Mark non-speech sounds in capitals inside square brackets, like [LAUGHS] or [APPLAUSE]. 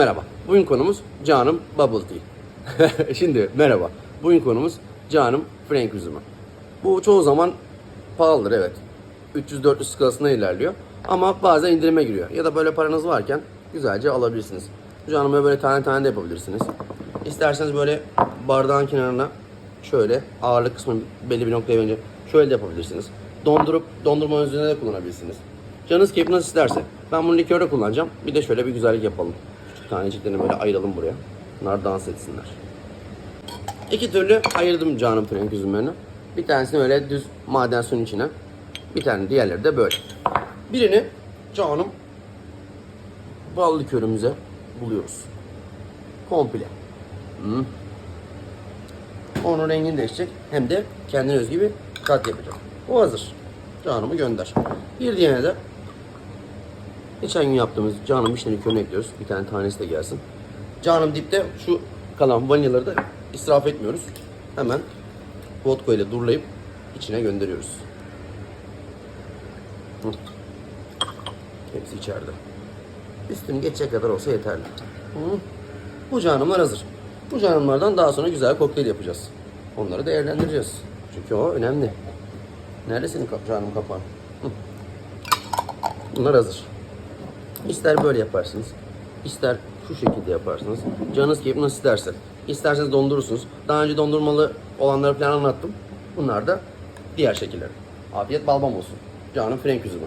Merhaba. Bugün konumuz canım bubble tea. [LAUGHS] Şimdi merhaba. Bugün konumuz canım frank üzümü. Bu çoğu zaman pahalıdır evet. 300-400 skalasında ilerliyor. Ama bazen indirime giriyor. Ya da böyle paranız varken güzelce alabilirsiniz. Canımı böyle tane tane de yapabilirsiniz. İsterseniz böyle bardağın kenarına şöyle ağırlık kısmı belli bir noktaya gelince şöyle de yapabilirsiniz. Dondurup dondurmanın üzerine de kullanabilirsiniz. Canınız keyif nasıl isterse. Ben bunu likörde kullanacağım. Bir de şöyle bir güzellik yapalım. Taneciklerini böyle ayıralım buraya. Bunlar dans etsinler. İki türlü ayırdım canım frenk üzümlerini. Bir tanesini öyle düz maden suyun içine. Bir tane diğerleri de böyle. Birini canım bal likörümüze buluyoruz. Komple. Hmm. Onun rengini değişecek. Hem de kendine özgü bir tat yapacak. O hazır. Canımı gönder. Bir diğerine de geçen gün yaptığımız canım vişne likörünü ekliyoruz. Bir tane tanesi de gelsin. Canım dipte şu kalan vanilyaları da israf etmiyoruz. Hemen vodka ile durlayıp içine gönderiyoruz. Hı. Hepsi içeride. Üstünü geçecek kadar olsa yeterli. Hı. Bu canımlar hazır. Bu canımlardan daha sonra güzel kokteyl yapacağız. Onları değerlendireceğiz. Çünkü o önemli. Nerede senin canım kapağın? Bunlar hazır. İster böyle yaparsınız, ister şu şekilde yaparsınız. Canınız keyif nasıl isterse. İsterseniz dondurursunuz. Daha önce dondurmalı olanları falan anlattım. Bunlar da diğer şekilleri. Afiyet balbam olsun. Canım frenk üzümü.